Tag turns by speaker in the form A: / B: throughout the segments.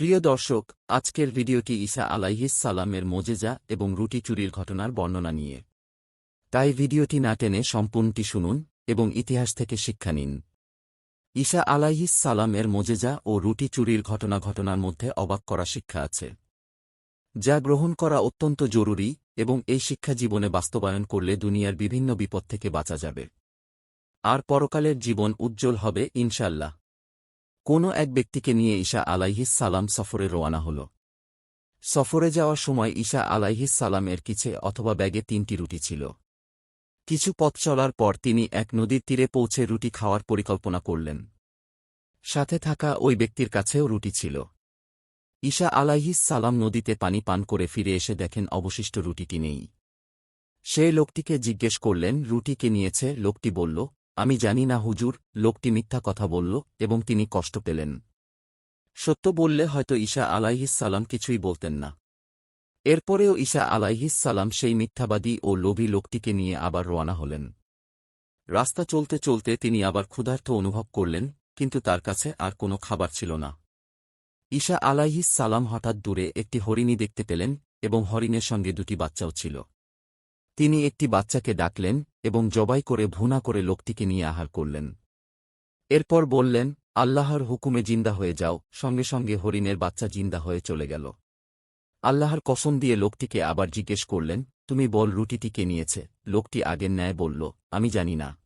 A: প্রিয় দর্শক, আজকের ভিডিওটি ঈসা আলাইহিস সালামের মোজেজা এবং রুটি চুরির ঘটনার বর্ণনা নিয়ে। তাই ভিডিওটি না টেনে সম্পূর্ণটি শুনুন এবং ইতিহাস থেকে শিক্ষা নিন। ঈসা আলাইহিস সালামের মোজেজা ও রুটি চুরির ঘটনা ঘটনার মধ্যে অবাক করা শিক্ষা আছে। যা গ্রহণ করা অত্যন্ত জরুরি এবং এই শিক্ষা জীবনে বাস্তবায়ন করলে দুনিয়ার বিভিন্ন বিপদ থেকে বাঁচা যাবে। আর পরকালের জীবন উজ্জ্বল হবে ইনশাল্লাহ কোনো এক ব্যক্তিকে নিয়ে ঈশা আলাইহিস সালাম সফরে রওয়ানা হল। সফরে যাওয়ার সময় ঈশা আলাইহিস সালামের কিছে অথবা ব্যাগে তিনটি রুটি ছিল। কিছু পথ চলার পর তিনি এক নদীর তীরে পৌঁছে রুটি খাওয়ার পরিকল্পনা করলেন। সাথে থাকা ওই ব্যক্তির কাছেও রুটি ছিল। ঈশা আলাইহিস সালাম নদীতে পানি পান করে ফিরে এসে দেখেন অবশিষ্ট রুটিটি নেই। সেই লোকটিকে জিজ্ঞেস করলেন রুটি কে নিয়েছে? লোকটি বলল আমি জানি না হুজুর, লোকটি মিথ্যা কথা বলল এবং তিনি কষ্ট পেলেন। সত্য বললে হয়তো ঈশা আলাইহিস সালাম কিছুই বলতেন না। এরপরেও ঈশা সালাম সেই মিথ্যাবাদী ও লোভী লোকটিকে নিয়ে আবার রওনা হলেন। রাস্তা চলতে চলতে তিনি আবার ক্ষুধার্ত অনুভব করলেন, কিন্তু তার কাছে আর কোনো খাবার ছিল না। ঈশা সালাম হঠাৎ দূরে একটি হরিণী দেখতে পেলেন এবং হরিণের সঙ্গে দুটি বাচ্চাও ছিল। তিনি একটি বাচ্চাকে ডাকলেন এবং জবাই করে ভুনা করে লোকটিকে নিয়ে আহার করলেন। এরপর বললেন, আল্লাহর হুকুমে জিন্দা হয়ে যাও, সঙ্গে সঙ্গে হরিণের বাচ্চা জিন্দা হয়ে চলে গেল। আল্লাহর কসম দিয়ে লোকটিকে আবার জিজ্ঞেস করলেন, তুমি বল রুটিটি কে নিয়েছে? লোকটি আগের ন্যায় বলল, আমি জানি না।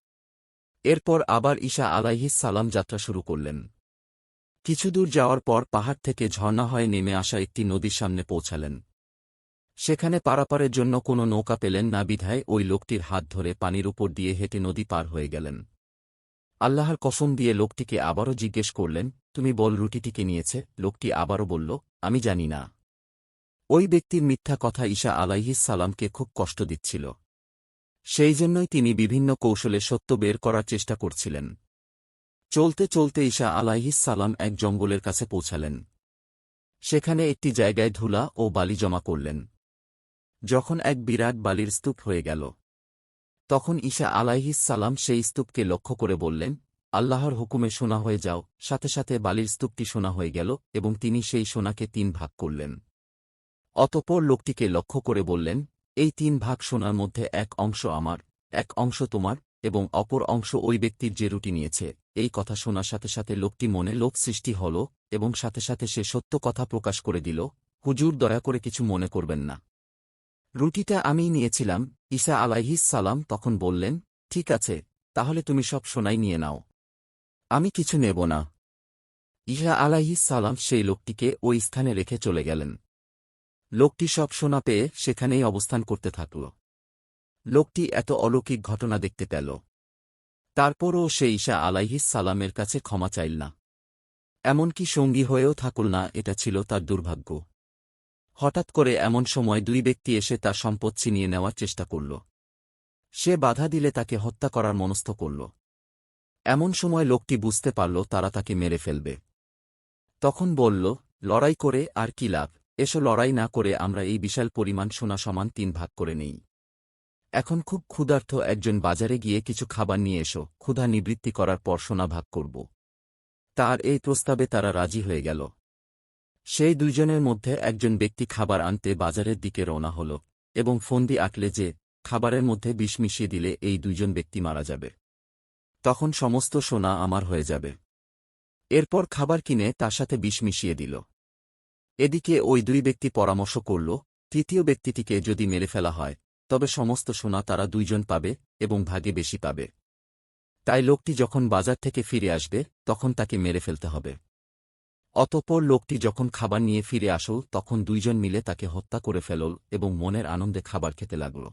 A: এরপর আবার ঈশা আলাইহিস সালাম যাত্রা শুরু করলেন। কিছুদূর যাওয়ার পর পাহাড় থেকে ঝর্ণা হয়ে নেমে আসা একটি নদীর সামনে পৌঁছালেন। সেখানে পারাপারের জন্য কোনো নৌকা পেলেন না, বিধায় ওই লোকটির হাত ধরে পানির উপর দিয়ে হেঁটে নদী পার হয়ে গেলেন। আল্লাহর কসম দিয়ে লোকটিকে আবারও জিজ্ঞেস করলেন, তুমি বল রুটিটিকে নিয়েছে? লোকটি আবারও বলল, আমি জানি না। ওই ব্যক্তির মিথ্যা কথা ঈশা সালামকে খুব কষ্ট দিচ্ছিল। সেই জন্যই তিনি বিভিন্ন কৌশলে সত্য বের করার চেষ্টা করছিলেন। চলতে চলতে ঈশা সালাম এক জঙ্গলের কাছে পৌঁছালেন। সেখানে একটি জায়গায় ধুলা ও বালি জমা করলেন। যখন এক বিরাট বালির স্তূপ হয়ে গেল। তখন ঈশা সালাম সেই স্তূপকে লক্ষ্য করে বললেন, আল্লাহর হুকুমে সোনা হয়ে যাও। সাথে সাথে বালির স্তূপটি সোনা হয়ে গেল এবং তিনি সেই সোনাকে তিন ভাগ করলেন। অতপর লোকটিকে লক্ষ্য করে বললেন, এই তিন ভাগ সোনার মধ্যে এক অংশ আমার, এক অংশ তোমার এবং অপর অংশ ওই ব্যক্তির যে রুটি নিয়েছে। এই কথা শোনার সাথে সাথে লোকটি মনে লোক সৃষ্টি হল এবং সাথে সাথে সে সত্য কথা প্রকাশ করে দিল, হুজুর, দয়া করে কিছু মনে করবেন না। রুটিটা আমিই নিয়েছিলাম, ঈসা আলাইহিস সালাম তখন বললেন, ঠিক আছে, তাহলে তুমি সব সোনাই নিয়ে নাও। আমি কিছু নেব না। আলাইহিস সালাম সেই লোকটিকে ওই স্থানে রেখে চলে গেলেন। লোকটি সব সোনা পেয়ে সেখানেই অবস্থান করতে থাকল। লোকটি এত অলৌকিক ঘটনা দেখতে পেল। তারপরও সে ঈশা আলাইহিস সালামের কাছে ক্ষমা চাইল না। এমনকি সঙ্গী হয়েও থাকুল না, এটা ছিল তার দুর্ভাগ্য। হঠাৎ করে এমন সময় দুই ব্যক্তি এসে তার সম্পদ ছিনিয়ে নেওয়ার চেষ্টা করল। সে বাধা দিলে তাকে হত্যা করার মনস্থ করল। এমন সময় লোকটি বুঝতে পারল তারা তাকে মেরে ফেলবে। তখন বলল, লড়াই করে আর কি লাভ? এসো লড়াই না করে আমরা এই বিশাল পরিমাণ সোনা সমান তিন ভাগ করে নেই। এখন খুব ক্ষুধার্থ একজন বাজারে গিয়ে কিছু খাবার নিয়ে এসো, ক্ষুধা নিবৃত্তি করার পর সোনা ভাগ করব। তার এই প্রস্তাবে তারা রাজি হয়ে গেল। সেই দুইজনের মধ্যে একজন ব্যক্তি খাবার আনতে বাজারের দিকে রওনা হল এবং ফন্দি আঁকলে যে, খাবারের মধ্যে বিষ মিশিয়ে দিলে এই দুইজন ব্যক্তি মারা যাবে। তখন সমস্ত সোনা আমার হয়ে যাবে। এরপর খাবার কিনে তার সাথে বিষ মিশিয়ে দিল। এদিকে ওই দুই ব্যক্তি পরামর্শ করল, তৃতীয় ব্যক্তিটিকে যদি মেরে ফেলা হয়, তবে সমস্ত সোনা তারা দুইজন পাবে এবং ভাগে বেশি পাবে। তাই লোকটি যখন বাজার থেকে ফিরে আসবে, তখন তাকে মেরে ফেলতে হবে। অতপর লোকটি যখন খাবার নিয়ে ফিরে আসল, তখন দুইজন মিলে তাকে হত্যা করে ফেলল এবং মনের আনন্দে খাবার খেতে লাগল।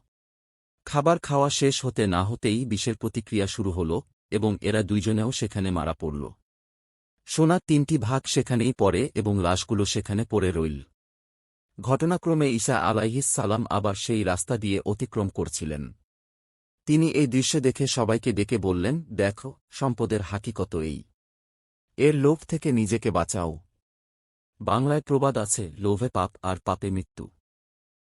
A: খাবার খাওয়া শেষ হতে না হতেই বিষের প্রতিক্রিয়া শুরু হল এবং এরা দুইজনেও সেখানে মারা পড়ল। সোনার তিনটি ভাগ সেখানেই পড়ে এবং লাশগুলো সেখানে পড়ে রইল। ঘটনাক্রমে ঈসা আলাইহিস সালাম আবার সেই রাস্তা দিয়ে অতিক্রম করছিলেন। তিনি এই দৃশ্য দেখে সবাইকে ডেকে বললেন, দেখো, সম্পদের হাকিকত এই। এর লোভ থেকে নিজেকে বাঁচাও। বাংলায় প্রবাদ আছে লোভে পাপ আর পাপে মৃত্যু।